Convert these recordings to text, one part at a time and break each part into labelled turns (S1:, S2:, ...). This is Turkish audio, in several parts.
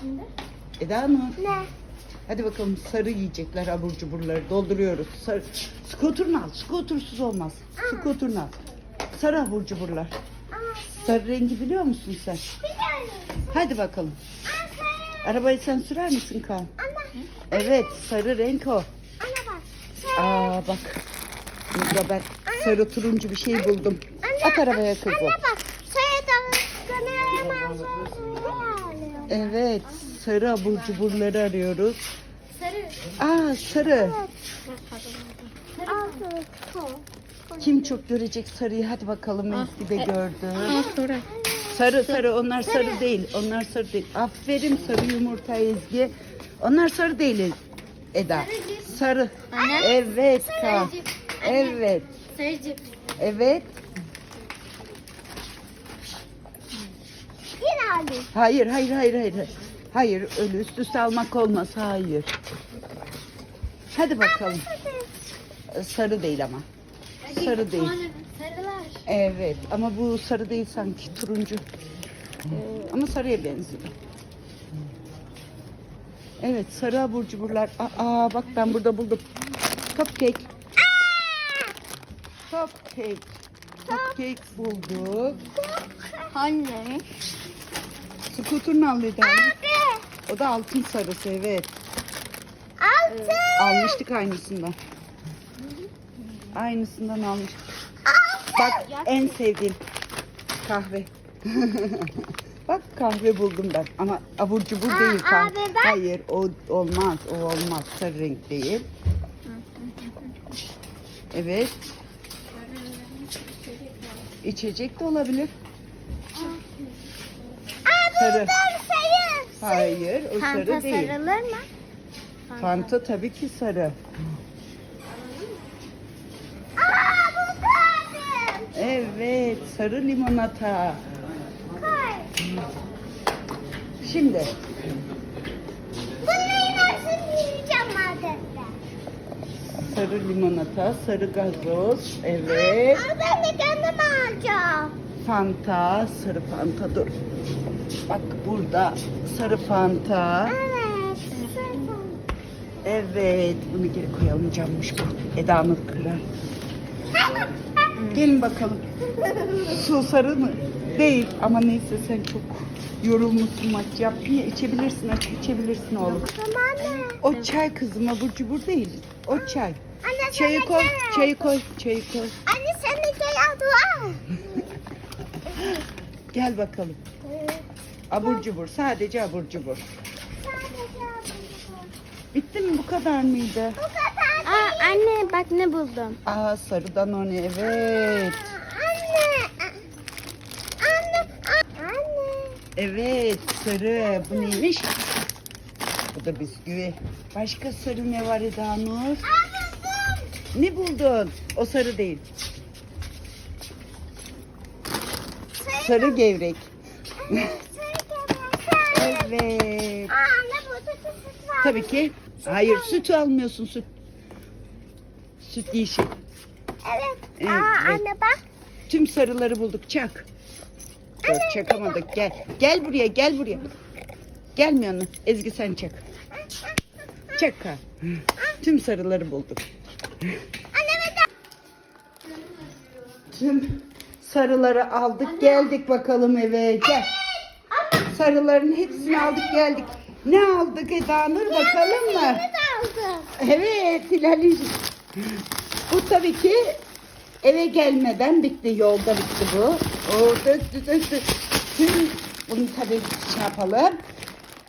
S1: şimdi?
S2: Eda Nur.
S1: Ne?
S2: Hadi bakalım sarı yiyecekler abur cuburları dolduruyoruz. Sarı. Skuturunu al. Skutursuz olmaz. Skuturunu al. Sarı abur cuburlar.
S1: Aa,
S2: Sarı rengi biliyor musun sen?
S1: biliyorum.
S2: Hadi bakalım.
S1: Aa, sarı.
S2: Arabayı sen sürer misin Kaan?
S1: Ana.
S2: Evet sarı renk o.
S1: Ana bak. Sarı.
S2: Aa bak. Burada ben sarı turuncu bir şey buldum. At arabaya kızım.
S1: Anne bak. Sarı da alıyor.
S2: Evet sarı abur cuburları arıyoruz.
S1: Sarı.
S2: Aa sarı. Kim çok görecek sarıyı? Hadi bakalım Ezgi de gördü.
S3: sonra.
S2: Sarı sarı onlar sarı değil. Onlar sarı değil. Aferin sarı yumurta Ezgi. Onlar sarı değil Eda. Sarı. Evet Kaan. Evet. Evet.
S1: Aldım.
S2: Hayır hayır hayır hayır. Hayır öyle üst üste almak olmaz. Hayır. Hadi bakalım. Sarı değil ama. Sarı değil.
S1: Sarılar.
S2: Evet ama bu sarı değil sanki turuncu. Ee, ama sarıya benziyor. Evet sarı abur cuburlar. Aa bak ben burada buldum. Cupcake. Cupcake. Cupcake bulduk.
S1: Anne.
S2: Al Eda.
S1: Abi.
S2: O da altın sarısı evet.
S1: Altı.
S2: Almıştık aynısından. Aynısından almıştık.
S1: Altı.
S2: Bak en sevdiğim kahve. Bak kahve buldum ben ama abur cubur
S1: Aa,
S2: değil kahve.
S1: abi.
S2: Hayır o olmaz o olmaz sarı renk değil. Evet. İçecek de olabilir. Sarı. Hayır o sarı
S1: Fanta
S2: değil.
S1: sarılır mı?
S2: Fanta tabii ki sarı.
S1: Aa buldum.
S2: Evet sarı limonata.
S1: Koy.
S2: Şimdi
S1: Bunların hepsini yiyeceğim markette.
S2: sarı limonata, sarı gazoz, evet.
S1: Aa, ben de kendim alacağım.
S2: Fanta, sarı fanta dur. Bak burada sarı fanta.
S1: Evet.
S2: Evet, bunu geri koyalım cammış bu. Eda Nur kırar. Gelin bakalım. Su sarı mı? Değil ama neyse sen çok yorulmuşsun maç yaptın ya içebilirsin açık içebilirsin oğlum. O çay kızım abur cubur değil. O çay.
S1: Anne
S2: Çayı koy, çayı koy, çayı koy.
S1: Anne sen de gel al.
S2: Gel bakalım. Abur cubur, sadece abur cubur. Bitti mi bu kadar mıydı?
S1: Bu kadar Aa, anne bak ne buldum.
S2: Aa sarı danone evet.
S1: Anne. Anne. Anne.
S2: Evet sarı. Bu neymiş? Bu da bisküvi. Başka sarı ne var Eda Nur?
S1: Aa, buldum.
S2: Ne buldun? O sarı değil. Sarı gevrek.
S1: Evet, süt.
S2: Tabii ki. Hayır sütü almıyorsun süt. Süt yeşil.
S1: Evet.
S2: Evet,
S1: Aa, anne bak.
S2: Tüm sarıları bulduk. Çak. Dur, çakamadık. Gel. Gel buraya. Gel buraya. Gelmiyor mu? Ezgi sen çak. Çak ha. Tüm sarıları bulduk.
S1: Anne de.
S2: Tüm sarıları aldık. Geldik bakalım eve. Gel. Sarıların hepsini aldık geldik. Ne aldık Eda Nur bakalım mı? Evet Hilal'in. Bu tabii ki eve gelmeden bitti. Yolda bitti bu. O döktü döktü. Tüm bunu tabii şey yapalım.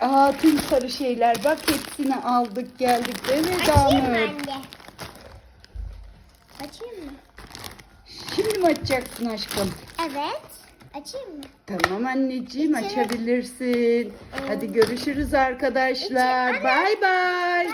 S2: Aa tüm sarı şeyler. Bak hepsini aldık geldik. Değil mi
S1: Açayım mı
S2: Damır?
S1: anne? Açayım mı?
S2: Şimdi mi açacaksın aşkım?
S1: Evet. Açayım mı?
S2: Tamam anneciğim
S1: İçeri-
S2: açabilirsin. Hadi görüşürüz arkadaşlar.
S1: İçeri-
S2: Bay bay.